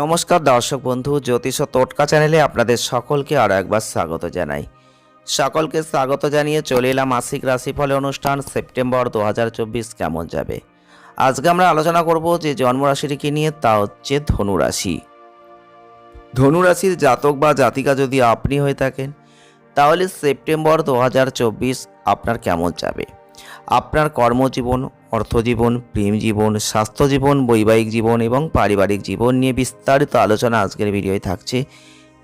নমস্কার দর্শক বন্ধু, জ্যোতিষ টোটকা চ্যানেলে আপনাদের সকলকে আরও একবার স্বাগত জানাই। সকলকে স্বাগত জানিয়ে চলে এলাম মাসিক রাশিফল অনুষ্ঠান, সেপ্টেম্বর দু হাজার চব্বিশ কেমন যাবে? আজকে আমরা আলোচনা করব যে জন্মরাশিটিকে নিয়ে, তা হচ্ছে ধনুরাশি। ধনুরাশির জাতক বা জাতিকা যদি আপনি হয়ে থাকেন, তাহলে সেপ্টেম্বর দু হাজার চব্বিশ আপনার কেমন যাবে? আপনার কর্মজীবন অর্থজীবন প্রেম জীবন স্বাস্থ্য জীবন বৈবাহিক জীবন এবং পারিবারিক জীবন নিয়ে বিস্তারিত আলোচনা আজকের ভিডিওয় থাকছে।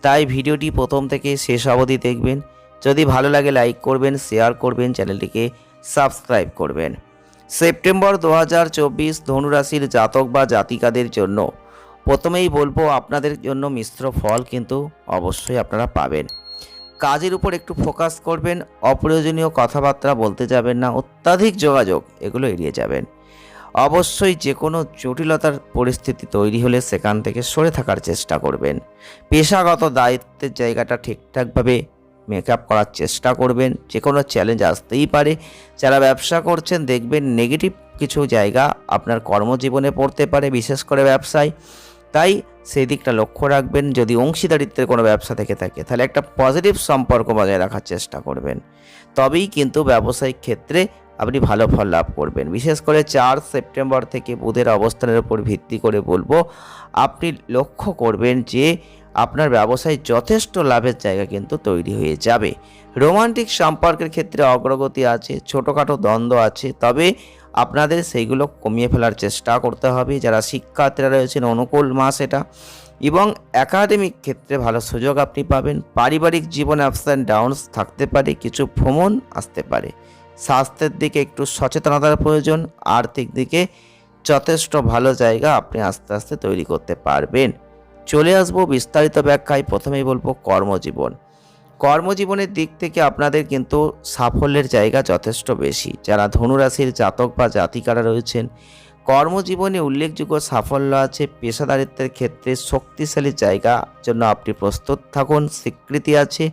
তাই ভিডিওটি প্রথম থেকে শেষ অবধি দেখবেন। যদি ভালো লাগে লাইক করবেন, শেয়ার করবেন, চ্যানেলটিকে সাবস্ক্রাইব করবেন। সেপ্টেম্বর দু হাজার চব্বিশ ধনুরাশির জাতক বা জাতিকাদের জন্য প্রথমেই বলব, আপনাদের জন্য মিশ্র ফল কিন্তু অবশ্যই আপনারা পাবেন। কাজের উপর একটু ফোকাস করবেন, অপ্রয়োজনীয় কথাবার্তা বলতে যাবেন না, অত্যাধিক যোগাযোগ, এগুলো এড়িয়ে যাবেন। অবশ্যই যে কোনো জটিলতার পরিস্থিতি তৈরি হলে সেখান থেকে সরে থাকার চেষ্টা করবেন। পেশাগত দায়িত্বের জায়গাটা ঠিকঠাকভাবে মেকআপ করার চেষ্টা করবেন যে কোনো চ্যালেঞ্জ আসতেই পারে। যারা ব্যবসা করছেন, দেখবেন নেগেটিভ কিছু জায়গা আপনার কর্মজীবনে পড়তে পারে, বিশেষ করে ব্যবসায়। তাই সেই দিকটা লক্ষ্য রাখবেন, যদি অংশীদারিত্বের কোনো ব্যবসা থেকে থাকে, তাহলে একটা পজিটিভ সম্পর্ক বজায় রাখার চেষ্টা করবেন। তবেই কিন্তু ব্যবসায়িক ক্ষেত্রে আপনি ভালো ফল লাভ করবেন। বিশেষ করে চার সেপ্টেম্বর থেকে বুধের অবস্থানের উপর ভিত্তি করে বলব, আপনি লক্ষ্য করবেন যে আপনার ব্যবসায় যথেষ্ট লাভের জায়গা কিন্তু তৈরি হয়ে যাবে। রোমান্টিক সম্পর্কের ক্ষেত্রে অগ্রগতি আছে, ছোটোখাটো দ্বন্দ্ব আছে, তবে আপনাদের সেইগুলো কমিয়ে ফেলার চেষ্টা করতে হবে। যারা শিক্ষার্থীরা রয়েছেন, অনুকূল মাস এটা। এবং একাডেমিক ক্ষেত্রে ভালো সুযোগ আপনি পাবেন। পারিবারিক জীবনে আপস অ্যান্ড ডাউনস থাকতে পারে, কিছু ভ্রমণ আসতে পারে। স্বাস্থ্যের দিকে একটু সচেতনতার প্রয়োজন, আর্থিক দিকে যথেষ্ট ভালো জায়গা আপনি আস্তে আস্তে তৈরি করতে পারবেন। চলে আসব বিস্তারিত ব্যাখ্যায়। প্রথমেই বলব কর্মজীবন। কর্মজীবনের দিক থেকে আপনাদের কিন্তু সাফল্যের জায়গা যথেষ্ট বেশি। যারা ধনুরাশির জাতক বা জাতিকারা রয়েছেন, কর্মজীবনে উল্লেখযোগ্য সাফল্য আছে। পেশাদারিত্বের ক্ষেত্রে শক্তিশালী জায়গা জন্য আপনি প্রস্তুত থাকুন, স্বীকৃতি আছে।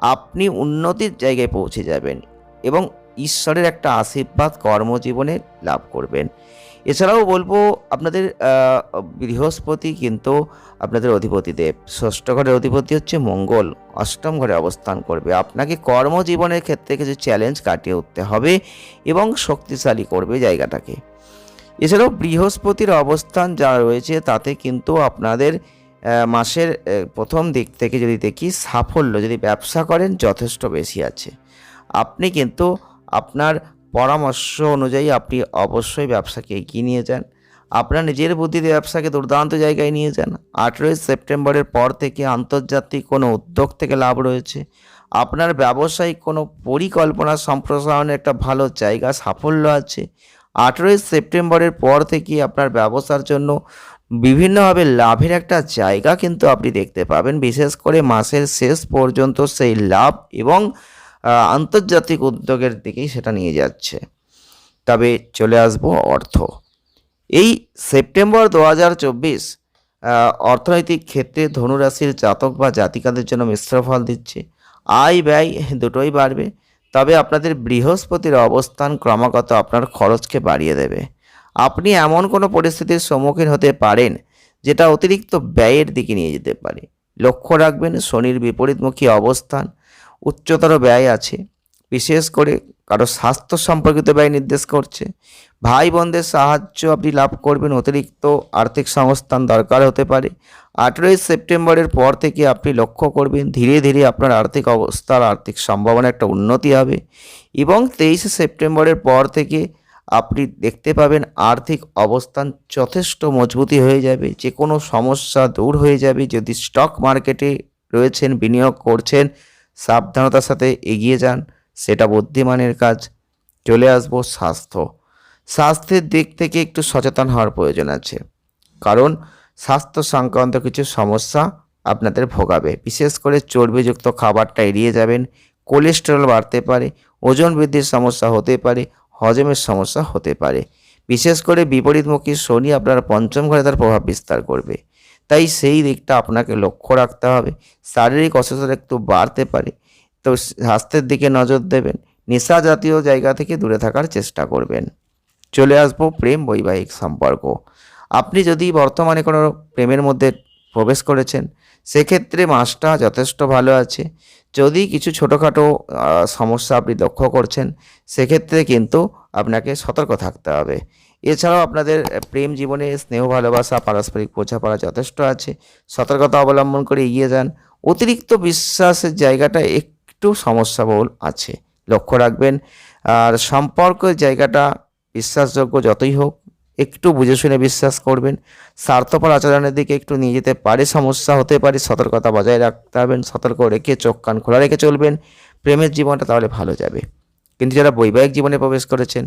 আপনি উন্নতির জায়গায় পৌঁছে যাবেন এবং ঈশ্বরের একটা আশীর্বাদ কর্মজীবনে লাভ করবেন। এছাড়াও বলব আপনাদের বৃহস্পতি কিন্তু আপনাদের অধিপতি দেব। ষষ্ঠ ঘরের অধিপতি হচ্ছে মঙ্গল। অষ্টম ঘরে অবস্থান করবে। আপনাকে কর্মজীবনের ক্ষেত্রে কিছু চ্যালেঞ্জ কাটিয়ে উঠতে হবে এবং শক্তিশালী করবে জায়গাটাকে। এছাড়াও বৃহস্পতির অবস্থান যা রয়েছে তাতে কিন্তু আপনাদের মাসের প্রথম দিক থেকে যদি দেখি সাফল্য, যদি ব্যবসা করেন যথেষ্ট বেশি আছে। আপনি কিন্তু আপনার পরামর্শ অনুযায়ী আপনি অবশ্যই ব্যবসাকে এগিয়ে নিয়ে যান। আপনার নিজের বুদ্ধিতে ব্যবসাকে দুর্দান্ত জায়গায় নিয়ে যান। আঠেরোই সেপ্টেম্বরের পর থেকে আন্তর্জাতিক কোনো উদ্যোগ থেকে লাভ রয়েছে। আপনার ব্যবসায়িক কোনো পরিকল্পনা সম্প্রসারণের একটা ভালো জায়গা সাফল্য আছে। আঠেরোই সেপ্টেম্বরের পর থেকে আপনার ব্যবসার জন্য বিভিন্নভাবে লাভের একটা জায়গা কিন্তু আপনি দেখতে পাবেন। বিশেষ করে মাসের শেষ পর্যন্ত সেই লাভ এবং আন্তর্জাতিক উদ্যোগের দিকেই সেটা নিয়ে যাচ্ছে। তবে চলে আসব অর্থ। এই সেপ্টেম্বর দু হাজার চব্বিশ অর্থনৈতিক ক্ষেত্রে ধনুরাশির জাতক বা জাতিকাদের জন্য মিশ্র ফল দিচ্ছে। আয় ব্যয় দুটোই বাড়বে। তবে আপনাদের বৃহস্পতির অবস্থান ক্রমাগত আপনার খরচকে বাড়িয়ে দেবে। আপনি এমন কোনো পরিস্থিতির সম্মুখীন হতে পারেন যেটা অতিরিক্ত ব্যয়ের দিকে নিয়ে যেতে পারে। লক্ষ্য রাখবেন, শনির বিপরীতমুখী অবস্থান উচ্চতর ব্যয় আছে। বিশেষ করে কারও স্বাস্থ্য সম্পর্কিত ব্যয় নির্দেশ করছে। ভাই বোনদের সাহায্য আপনি লাভ করবেন, অতিরিক্ত আর্থিক সংস্থান দরকার হতে পারে। আঠেরোই সেপ্টেম্বরের পর থেকে আপনি লক্ষ্য করবেন, ধীরে ধীরে আপনার আর্থিক অবস্থার আর্থিক সম্ভাবনা একটা উন্নতি হবে এবং তেইশে সেপ্টেম্বরের পর থেকে আপনি দেখতে পাবেন আর্থিক অবস্থান যথেষ্ট মজবুতি হয়ে যাবে। যে কোনো সমস্যা দূর হয়ে যাবে। যদি স্টক মার্কেটে রয়েছেন, বিনিয়োগ করছেন সাবধানতার সাথে এগিয়ে যান, সেটা বুদ্ধিমানের কাজ। চলে আসব স্বাস্থ্য। স্বাস্থ্যের দিক থেকে একটু সচেতন হওয়ার প্রয়োজন আছে। কারণ স্বাস্থ্য সংক্রান্ত কিছু সমস্যা আপনাদের ভোগাবে। বিশেষ করে চর্বিযুক্ত খাবারটা এড়িয়ে যাবেন, কোলেস্টেরল বাড়তে পারে, ওজন বৃদ্ধির সমস্যা হতে পারে, হজমের সমস্যা হতে পারে। বিশেষ করে বিপরীতমুখী শনি আপনার পঞ্চম ঘরে তার প্রভাব বিস্তার করবে। তাই সেই দিকটা আপনাকে লক্ষ্য রাখতে হবে। শারীরিক অসুস্থতা একটু বাড়তে পারে। তো স্বাস্থ্যের দিকে নজর দেবেন। নেশা জাতীয় জায়গা থেকে দূরে থাকার চেষ্টা করবেন। চলে আসব প্রেম বৈবাহিক সম্পর্ক। আপনি যদি বর্তমানে কোনো প্রেমের মধ্যে প্রবেশ করেছেন, সেক্ষেত্রে মাসটা যথেষ্ট ভালো আছে। যদি কিছু ছোটোখাটো সমস্যা আপনি লক্ষ্য করছেন, সেক্ষেত্রে কিন্তু আপনাকে সতর্ক থাকতে হবে। এছাড়াও আপনাদের প্রেম জীবনে স্নেহ, ভালোবাসা, পারস্পরিক বোঝাপড়া যথেষ্ট আছে। সতর্কতা অবলম্বন করে এগিয়ে যান। অতিরিক্ত বিশ্বাসের জায়গাটা একটু সমস্যাবহুল আছে। লক্ষ্য রাখবেন, আর সম্পর্কের জায়গাটা বিশ্বাসযোগ্য যতই হোক, একটু বুঝে শুনে বিশ্বাস করবেন। স্বার্থপর আচরণের দিকে একটু নিয়ে যেতে পারে, সমস্যা হতে পারে। সতর্কতা বজায় রাখতে হবেন সতর্ক রেখে চোখ, কান খোলা রেখে চলবেন। প্রেমের জীবনটা তাহলে ভালো যাবে। কিন্তু যারা বৈবাহিক জীবনে প্রবেশ করেছেন,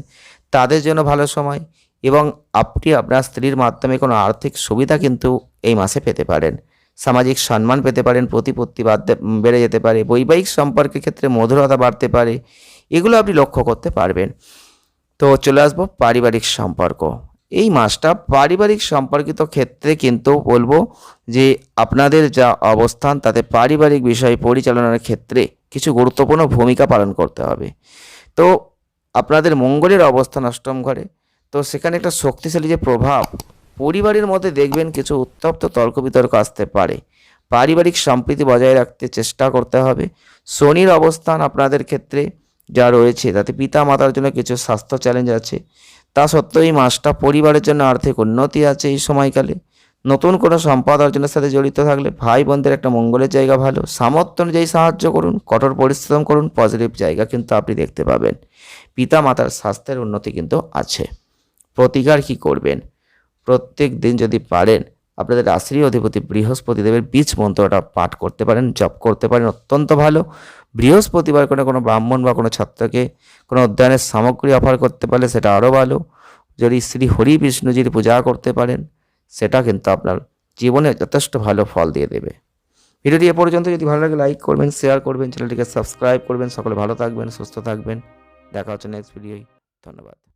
তাদের জন্য ভালো সময়। এবং আপনি আপনার স্ত্রীর মাধ্যমে কোনো আর্থিক সুবিধা কিন্তু এই মাসে পেতে পারেন। সামাজিক সম্মান পেতে পারেন, প্রতিপত্তি বেড়ে যেতে পারে, বৈবাহিক সম্পর্কের ক্ষেত্রে মধুরতা বাড়তে পারে, এগুলো আপনি লক্ষ্য করতে পারবেন। তো চলে আসব পারিবারিক সম্পর্ক। এই মাসটা পারিবারিক সম্পর্কিত ক্ষেত্রে কিন্তু বলব যে আপনাদের যা অবস্থান, তাতে পারিবারিক বিষয় পরিচালনার ক্ষেত্রে কিছু গুরুত্বপূর্ণ ভূমিকা পালন করতে হবে। তো আপনাদের মঙ্গলের অবস্থান অষ্টম ঘরে তো সেখানে একটা শক্তিশালী যে প্রভাব, পরিবারের মধ্যে দেখবেন কিছু উত্তপ্ত তর্ক বিতর্ক আসতে পারে। পারিবারিক সম্প্রীতি বজায় রাখতে চেষ্টা করতে হবে। শনির অবস্থান আপনাদের ক্ষেত্রে যা রয়েছে, তাতে পিতা মাতার জন্য কিছু স্বাস্থ্য চ্যালেঞ্জ আছে। তা সত্ত্বেও এই মাসটা পরিবারের জন্য আর্থিক উন্নতি আছে এই সময়কালে। নতুন কোনো সম্পদ অর্জনের সাথে জড়িত থাকলে ভাই বোনদের একটা মঙ্গলের জায়গা ভালো। সামর্থ্য অনুযায়ী সাহায্য করুন, কঠোর পরিশ্রম করুন পজিটিভ জায়গা কিন্তু আপনি দেখতে পাবেন। পিতা মাতার স্বাস্থ্যের উন্নতি কিন্তু আছে। প্রতিকার কি করবেন? প্রত্যেক দিন যদি পারেন, আপনাদের রাশির অধিপতি বৃহস্পতিদেবের বীজ মন্ত্রটা পাঠ করতে পারেন, জপ করতে পারেন, অত্যন্ত ভালো। বৃহস্পতিবার কোনো কোনো ব্রাহ্মণ বা কোনো ছাত্রকে কোনো অধ্যয়নের সামগ্রী অফার করতে পারলে সেটা আরও ভালো। যদি শ্রী হরি বিষ্ণুজির পূজা করতে পারেন, সেটা কিন্তু আপনার জীবনে যথেষ্ট ভালো ফল দিয়ে দেবে। ভিডিওটি এ পর্যন্ত। যদি ভালো লাগে, লাইক করবেন, শেয়ার করবেন, চ্যানেলটিকে সাবস্ক্রাইব করবেন। সকলে ভালো থাকবেন, সুস্থ থাকবেন। দেখা হচ্ছে নেক্সট ভিডিওয়। ধন্যবাদ।